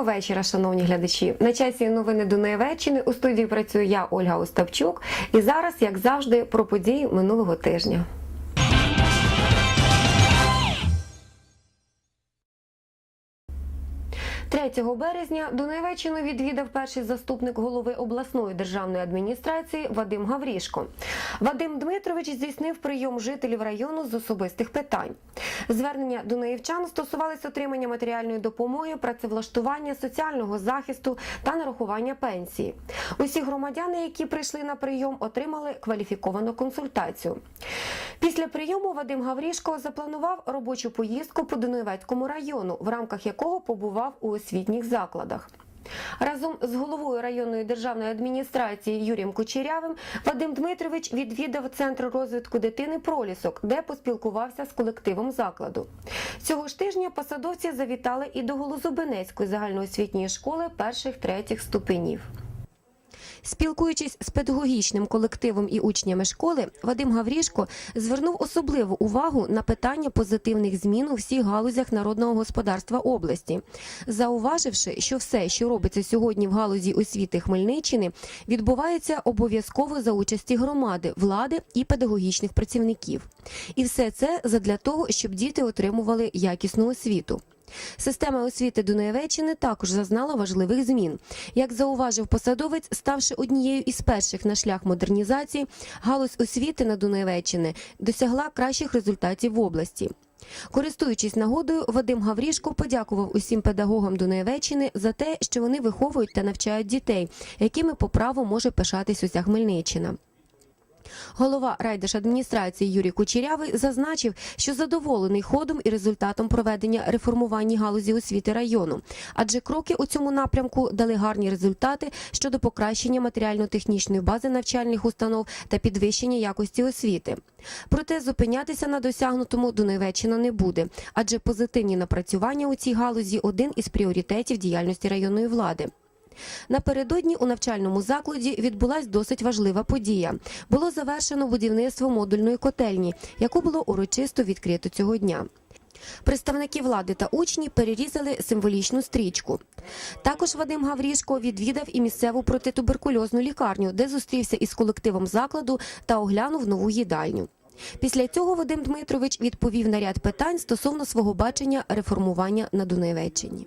Доброго вечора, шановні глядачі. На часі новини Дунаєвеччини у студії працюю я, Ольга Остапчук. І зараз, як завжди, про події минулого тижня. Третього березня Дунаєвеччину відвідав перший заступник голови обласної державної адміністрації Вадим Гаврішко. Вадим Дмитрович здійснив прийом жителів району з особистих питань. Звернення дунаївчан стосувалися отримання матеріальної допомоги, працевлаштування, соціального захисту та нарахування пенсії. Усі громадяни, які прийшли на прийом, отримали кваліфіковану консультацію. Після прийому Вадим Гаврішко запланував робочу поїздку по Дунаєвецькому району, в рамках якого побував у освітніх закладах. Разом з головою районної державної адміністрації Юрієм Кучерявим Вадим Дмитрович відвідав центр розвитку дитини Пролісок, де поспілкувався з колективом закладу. Цього ж тижня посадовці завітали і до Голозубенецької загальноосвітньої школи перших третіх ступенів. Спілкуючись з педагогічним колективом і учнями школи, Вадим Гаврішко звернув особливу увагу на питання позитивних змін у всіх галузях народного господарства області, зауваживши, що все, що робиться сьогодні в галузі освіти Хмельниччини, відбувається обов'язково за участі громади, влади і педагогічних працівників. І все це задля того, щоб діти отримували якісну освіту. Система освіти Дунаєвеччини також зазнала важливих змін. Як зауважив посадовець, ставши однією із перших на шлях модернізації, галузь освіти на Дунаєвеччини досягла кращих результатів в області. Користуючись нагодою, Вадим Гаврішко подякував усім педагогам Дунаєвеччини за те, що вони виховують та навчають дітей, якими по праву може пишатись уся Хмельниччина. Голова райдержадміністрації Юрій Кучерявий зазначив, що задоволений ходом і результатом проведення реформування галузі освіти району, адже кроки у цьому напрямку дали гарні результати щодо покращення матеріально-технічної бази навчальних установ та підвищення якості освіти. Проте зупинятися на досягнутому Дунаєвеччина не буде, адже позитивні напрацювання у цій галузі один із пріоритетів діяльності районної влади. Напередодні у навчальному закладі відбулась досить важлива подія. Було завершено будівництво модульної котельні, яку було урочисто відкрито цього дня. Представники влади та учні перерізали символічну стрічку. Також Вадим Гаврішко відвідав і місцеву протитуберкульозну лікарню, де зустрівся із колективом закладу та оглянув нову їдальню. Після цього Вадим Дмитрович відповів на ряд питань стосовно свого бачення реформування на Дунаєвеччині.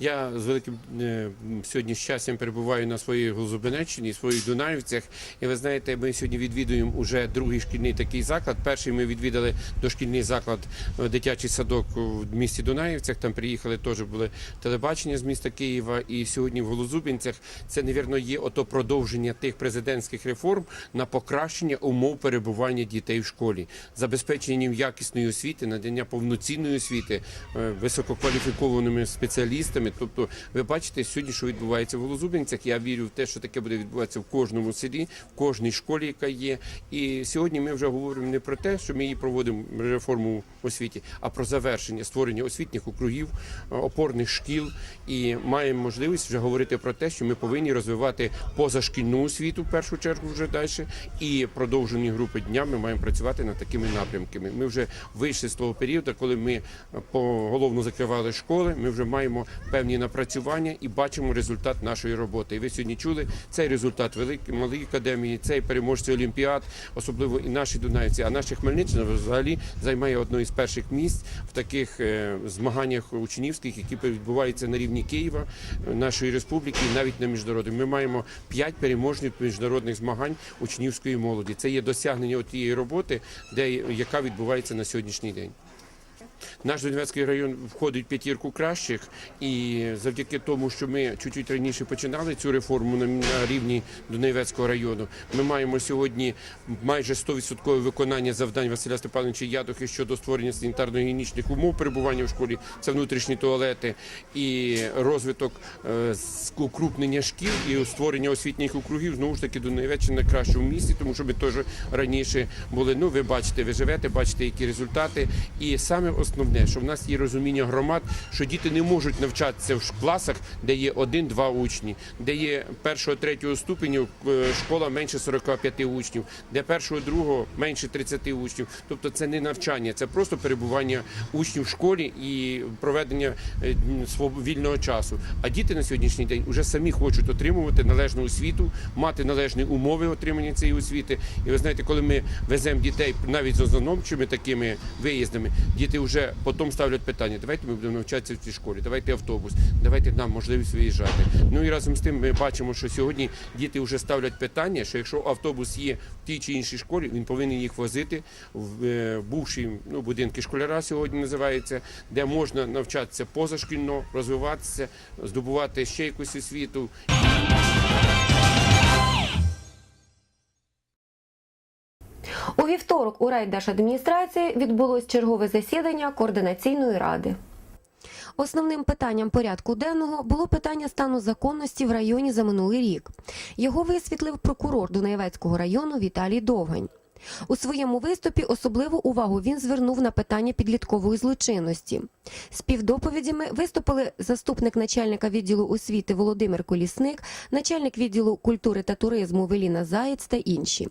Я з великим е, сьогодні щастям перебуваю на своїй Глузобинеччині, своїх Дунаївцях. І ви знаєте, ми сьогодні відвідуємо уже другий шкільний такий заклад. Перший ми відвідали дошкільний заклад, е, дитячий садок в місті Дунаївцях. Там приїхали теж були телебачення з міста Києва. І сьогодні в Голозубінцях це, невірно, є ото продовження тих президентських реформ на покращення умов перебування дітей в школі, забезпечення якісної освіти, надання повноцінної освіти е, висококваліфікованими спеціалістами. Тобто, ви бачите сьогодні, що відбувається в Голозубінцях. Я вірю в те, що таке буде відбуватися в кожному селі, в кожній школі, яка є. І сьогодні ми вже говоримо не про те, що ми її проводимо реформу в освіті, а про завершення створення освітніх округів, е, опорних шкіл. І маємо можливість вже говорити про те, що ми повинні розвивати позашкільну освіту в першу чергу вже далі. І продовжені групи дня ми маємо працювати над такими напрямками. Ми вже вийшли з того періоду, коли ми поголовно закривали школи. Ми вже маємо певні напрацювання і бачимо результат нашої роботи. І ви сьогодні чули цей результат великий малої академії, цей переможці олімпіад, особливо і наші Дунаївці. А наші Хмельниччина взагалі займає одне із перших місць в таких е, змаганнях учнівських, які відбуваються на рівні Києва, е, нашої республіки, і навіть на міжнародних. Ми маємо п'ять переможних міжнародних змагань учнівської молоді. Це є досягнення тієї роботи, де яка відбувається на сьогоднішній день. Наш Донецький район входить в п'ятірку кращих, і завдяки тому, що ми чуть-чуть раніше починали цю реформу на, на рівні Донецького району, ми маємо сьогодні майже 100% виконання завдань Василя Степановича Ядохи щодо створення санітарно-гігієнічних умов перебування в школі. Це внутрішні туалети і розвиток е, укрупнення шкіл і створення освітніх округів. Знову ж таки, Донецька краще в місті, тому що ми теж раніше були. Ну, ви бачите, ви живете, бачите, які результати. І саме основне, що в нас є розуміння громад, що діти не можуть навчатися в класах, де є один-два учні, де є першого, третього ступеню е, школа менше 45 учнів, де першого, другого менше 30 учнів. Тобто це не навчання, це просто перебування учнів в школі і проведення е, вільного часу. А діти на сьогоднішній день вже самі хочуть отримувати належну освіту, мати належні умови отримання цієї освіти. І ви знаєте, коли ми веземо дітей навіть з ознайомчими такими виїздами, діти вже потім ставлять питання: давайте ми будемо навчатися в цій школі, давайте автобус, давайте нам можливість виїжджати. Ну і разом з тим ми бачимо, що сьогодні діти вже ставлять питання, що якщо автобус є в тій чи іншій школі, він повинен їх возити в е, бувші ну, будинки школяра сьогодні називається, де можна навчатися позашкільно, розвиватися, здобувати ще якусь освіту. У вівторок у райдержадміністрації відбулось чергове засідання координаційної ради. Основним питанням порядку денного було питання стану законності в районі за минулий рік. Його висвітлив прокурор Дунаєвецького району Віталій Довгань. У своєму виступі особливу увагу він звернув на питання підліткової злочинності. Співдоповідями виступили заступник начальника відділу освіти Володимир Колісник, начальник відділу культури та туризму Веліна Заєць та інші.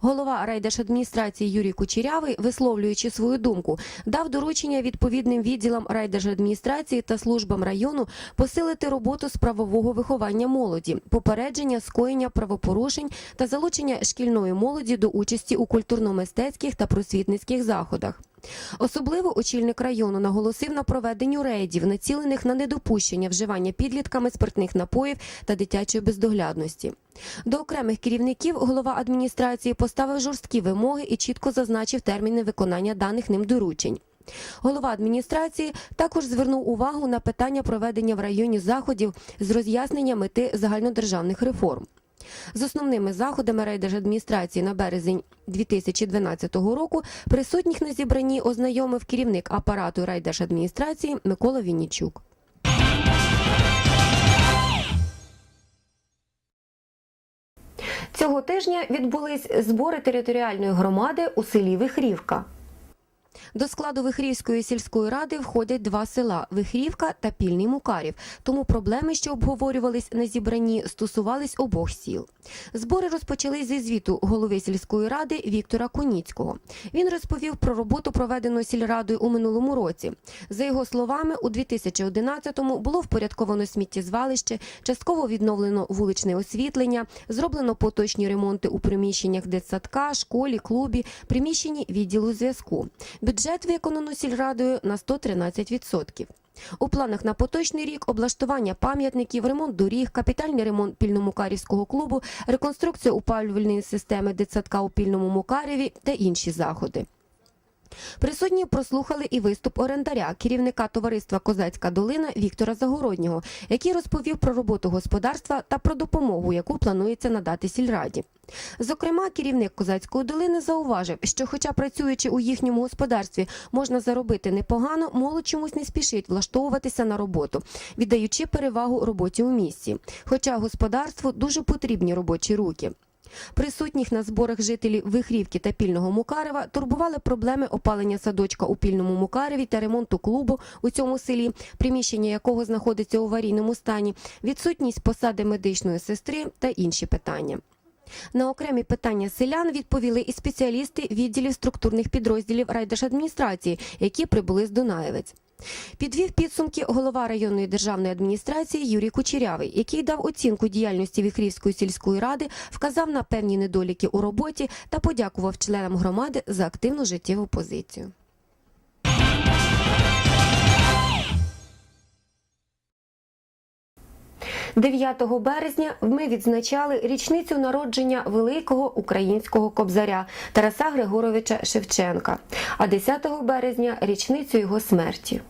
Голова райдержадміністрації Юрій Кучерявий, висловлюючи свою думку, дав доручення відповідним відділам райдержадміністрації та службам району посилити роботу з правового виховання молоді, попередження скоєння правопорушень та залучення шкільної молоді до участі у культурно-мистецьких та просвітницьких заходах. Особливо очільник району наголосив на проведенню рейдів, націлених на недопущення вживання підлітками спиртних напоїв та дитячої бездоглядності. До окремих керівників голова адміністрації поставив жорсткі вимоги і чітко зазначив терміни виконання даних ним доручень. Голова адміністрації також звернув увагу на питання проведення в районі заходів з роз'яснення мети загальнодержавних реформ. З основними заходами райдержадміністрації на березень 2012 року присутніх на зібранні ознайомив керівник апарату райдержадміністрації Микола Віннічук. Цього тижня відбулись збори територіальної громади у селі Вихрівка. До складу Вихрівської сільської ради входять два села Вихрівка та Пільний Мукарів. Тому проблеми, що обговорювались на зібранні, стосувались обох сіл. Збори розпочались зі звіту голови сільської ради Віктора Коніцького. Він розповів про роботу, проведену сільрадою у минулому році. За його словами, у 2011-му було впорядковано сміттєзвалище, частково відновлено вуличне освітлення, зроблено поточні ремонти у приміщеннях дитсадка, школі, клубі, приміщенні відділу зв'язку. Бюджет виконано сільрадою на 113%. У планах на поточний рік облаштування пам'ятників, ремонт доріг, капітальний ремонт пільномукарівського клубу, реконструкція опалювальної системи дитсадка у пільному Мукареві та інші заходи. Присутні прослухали і виступ орендаря, керівника товариства Козацька долина Віктора Загороднього, який розповів про роботу господарства та про допомогу, яку планується надати сільраді. Зокрема, керівник Козацької долини зауважив, що, хоча працюючи у їхньому господарстві, можна заробити непогано, молодь чомусь не спішить влаштовуватися на роботу, віддаючи перевагу роботі у місті. Хоча господарству дуже потрібні робочі руки. Присутніх на зборах жителів Вихрівки та Пільного Мукарева турбували проблеми опалення садочка у Пільному Мукареві та ремонту клубу у цьому селі, приміщення якого знаходиться у аварійному стані, відсутність посади медичної сестри та інші питання. На окремі питання селян відповіли і спеціалісти відділів структурних підрозділів райдержадміністрації, які прибули з Дунаєвець. Підвів підсумки голова районної державної адміністрації Юрій Кучерявий, який дав оцінку діяльності Віхрівської сільської ради, вказав на певні недоліки у роботі та подякував членам громади за активну життєву позицію. – 9 березня ми відзначали річницю народження великого українського кобзаря Тараса Григоровича Шевченка, а 10 березня річницю його смерті.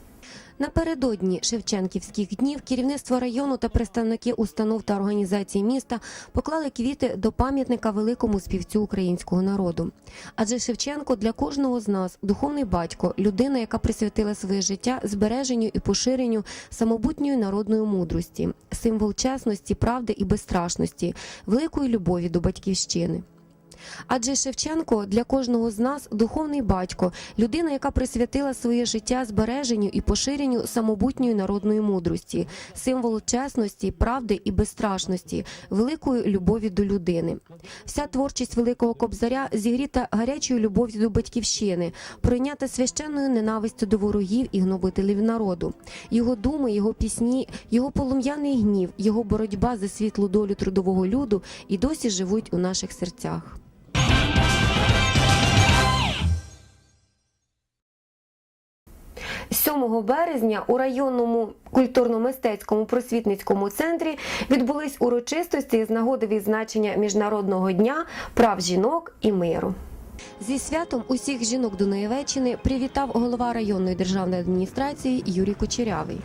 Напередодні Шевченківських днів керівництво району та представники установ та організацій міста поклали квіти до пам'ятника великому співцю українського народу. Адже Шевченко для кожного з нас духовний батько, людина, яка присвятила своє життя збереженню і поширенню самобутньої народної мудрості, символ чесності, правди і безстрашності, великої любові до батьківщини. Адже Шевченко для кожного з нас духовний батько, людина, яка присвятила своє життя збереженню і поширенню самобутньої народної мудрості, символ чесності, правди і безстрашності, великої любові до людини. Вся творчість великого кобзаря зігріта гарячою любов'ю до батьківщини, пройнята священною ненавистю до ворогів і гнобителів народу. Його думи, його пісні, його полум'яний гнів, його боротьба за світлу долю трудового люду і досі живуть у наших серцях. 7 березня у районному культурно-мистецькому просвітницькому центрі відбулись урочистості з нагоди відзначення Міжнародного дня прав жінок і миру. Зі святом усіх жінок Дунаєвеччини привітав голова районної державної адміністрації Юрій Кучерявий.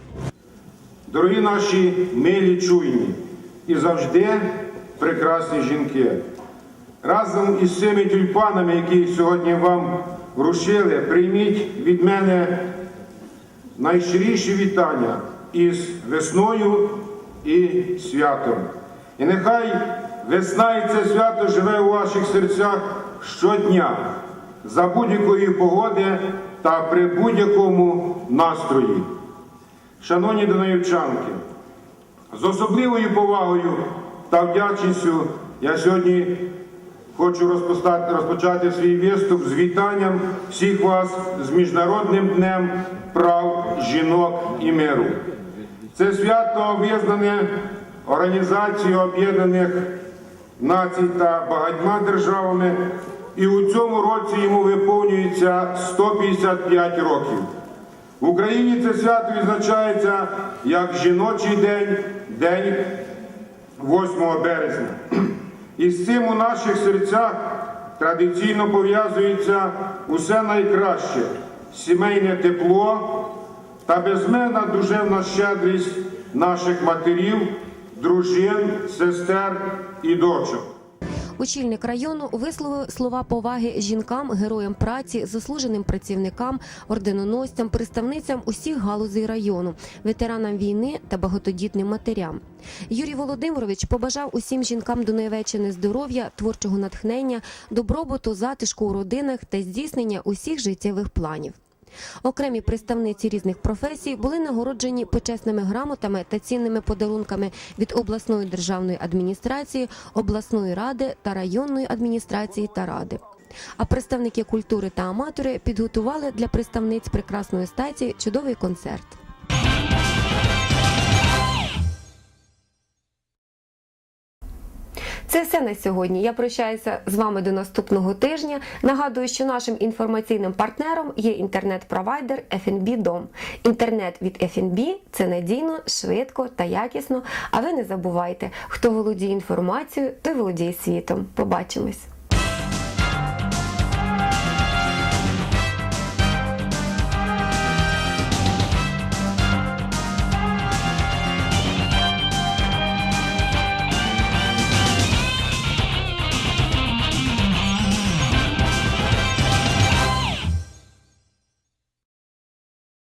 Дорогі наші милі чуйні і завжди прекрасні жінки. Разом із цими тюльпанами, які сьогодні вам вручили, прийміть від мене найщиріші вітання із весною і святом. І нехай весна і це свято живе у ваших серцях щодня за будь-якої погоди та при будь-якому настрої. Шановні донаївчанки, з особливою повагою та вдячністю я сьогодні хочу розпоста- розпочати свій виступ з вітанням всіх вас з Міжнародним днем прав жінок і миру. Це свято визнане Організацією Об'єднаних Націй та багатьма державами, і у цьому році йому виповнюється 155 років. В Україні це свято відзначається як жіночий день, день 8 березня. І з цим у наших серцях традиційно пов'язується усе найкраще сімейне тепло та безмежна душевна щедрість наших матерів, дружин, сестер і дочок. Очільник району висловив слова поваги жінкам, героям праці, заслуженим працівникам, орденоносцям, представницям усіх галузей району, ветеранам війни та багатодітним матерям. Юрій Володимирович побажав усім жінкам Дунаєвеччини здоров'я, творчого натхнення, добробуту, затишку у родинах та здійснення усіх життєвих планів. Окремі представниці різних професій були нагороджені почесними грамотами та цінними подарунками від обласної державної адміністрації, обласної ради та районної адміністрації та ради. А представники культури та аматори підготували для представниць прекрасної статі чудовий концерт. Це все на сьогодні. Я прощаюся з вами до наступного тижня. Нагадую, що нашим інформаційним партнером є інтернет-провайдер FNB Дом. Інтернет від FNB – це надійно, швидко та якісно. А ви не забувайте, хто володіє інформацією, той володіє світом. Побачимось.